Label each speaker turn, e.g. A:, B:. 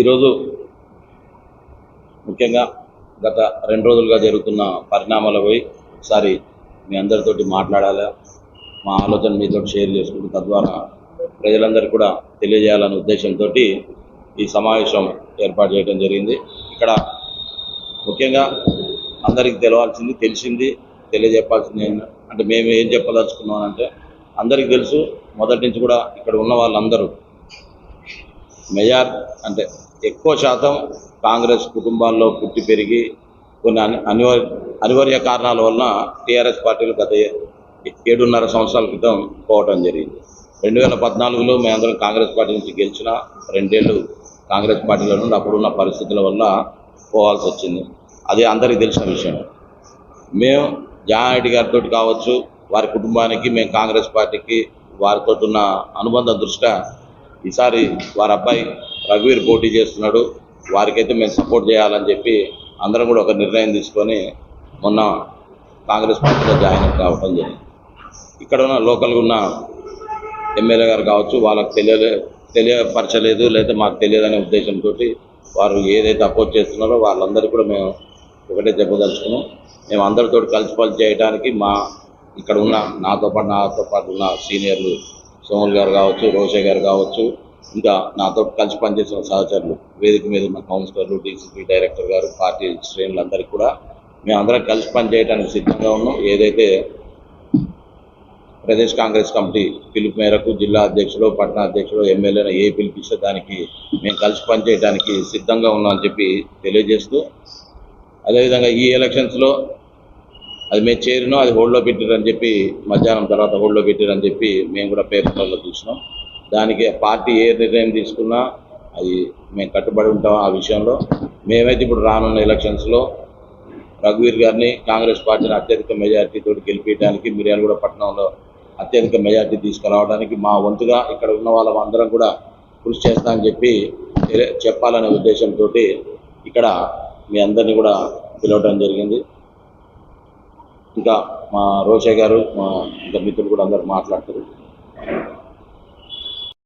A: ఈరోజు ముఖ్యంగా గత రెండు రోజులుగా జరుగుతున్న పరిణామాలపై ఒకసారి మీ అందరితోటి మాట్లాడాలి? మా ఆలోచన మీతో షేర్ చేసుకుంటూ తద్వారా ప్రజలందరికీ కూడా తెలియజేయాలనే ఉద్దేశంతో ఈ సమావేశం ఏర్పాటు చేయడం జరిగింది. ఇక్కడ ముఖ్యంగా అందరికీ తెలవాల్సింది తెలిసింది తెలియజెప్పాల్సింది అంటే మేము ఏం చెప్పదలుచుకున్నాం అంటే అందరికీ తెలుసు. మొదటి నుంచి కూడా ఇక్కడ ఉన్న వాళ్ళందరూ మెజార్ అంటే ఎక్కువ శాతం కాంగ్రెస్ కుటుంబాల్లో పుట్టి పెరిగి కొన్ని అని అనివార్య అనివార్య కారణాల వలన టీఆర్ఎస్ పార్టీలు గత ఏడున్నర సంవత్సరాల క్రితం పోవటం జరిగింది. రెండు వేల పద్నాలుగులో మేమందరం కాంగ్రెస్ పార్టీ నుంచి గెలిచిన రెండేళ్ళు కాంగ్రెస్ పార్టీలో నుండి అప్పుడున్న పరిస్థితుల వల్ల పోవాల్సి వచ్చింది. అది అందరికీ తెలిసిన విషయం. మేము జానారెడ్డి గారితో కావచ్చు వారి కుటుంబానికి మేము కాంగ్రెస్ పార్టీకి వారితో ఉన్న అనుబంధం దృష్ట్యా ఈసారి వారి అబ్బాయి రఘువీర్ పోటీ చేస్తున్నాడు. వారికైతే మేము సపోర్ట్ చేయాలని చెప్పి అందరం కూడా ఒక నిర్ణయం తీసుకొని మొన్న కాంగ్రెస్ పార్టీలో జాయిన్ కావటం జరిగింది. ఇక్కడ ఉన్న లోకల్గా ఉన్న ఎమ్మెల్యే గారు కావచ్చు వాళ్ళకి తెలియలే తెలియపరచలేదు లేదా మాకు తెలియదనే ఉద్దేశంతో వారు ఏదైతే అపోజ్ చేస్తున్నారో వాళ్ళందరికీ కూడా మేము ఒకటే చెప్పదలుచుకున్నాం. మేము అందరితో కలిసి పని చేయడానికి మా ఇక్కడ ఉన్న నాతో పాటు నాతో పాటు ఉన్న సీనియర్లు సోముల్ గారు కావచ్చు రోషే గారు కావచ్చు ఇంకా నాతో కలిసి పనిచేసిన సహచరులు వేదిక మీద ఉన్న కౌన్సిలర్లు డీసీపీ డైరెక్టర్ గారు పార్టీ శ్రేణులందరికీ కూడా మేము అందరం కలిసి పనిచేయడానికి సిద్ధంగా ఉన్నాం. ఏదైతే ప్రదేశ్ కాంగ్రెస్ కమిటీ పిలుపు మేరకు జిల్లా అధ్యక్షుడు పట్టణ అధ్యక్షుడు ఎమ్మెల్యేను ఏ పిలిపిస్తే దానికి మేము కలిసి పనిచేయడానికి సిద్ధంగా ఉన్నామని చెప్పి తెలియజేస్తూ అదేవిధంగా ఈ ఎలక్షన్స్లో అది మేము చేరినో అది హోల్డ్లో పెట్టారని చెప్పి మధ్యాహ్నం తర్వాత హోల్డ్లో పెట్టారని చెప్పి మేము కూడా పేపర్లలో చూసినాం. దానికి పార్టీ ఏ నిర్ణయం తీసుకున్నా అది మేము కట్టుబడి ఉంటాం ఆ విషయంలో. మేమైతే ఇప్పుడు రానున్న ఎలక్షన్స్లో రఘువీర్ గారిని కాంగ్రెస్ పార్టీని అత్యధిక మెజార్టీతో గెలిపించడానికి మిర్యాలగూడ పట్టణంలో అత్యధిక మెజార్టీ తీసుకురావడానికి మా వంతుగా ఇక్కడ ఉన్న వాళ్ళం అందరం కూడా కృషి చేస్తామని చెప్పి చెప్పాలనే ఉద్దేశంతో ఇక్కడ మీ అందరినీ కూడా పిలవడం జరిగింది. ఇంకా మా రోషే గారు మా ఇంకా మిత్రులు కూడా అందరు మాట్లాడతారు.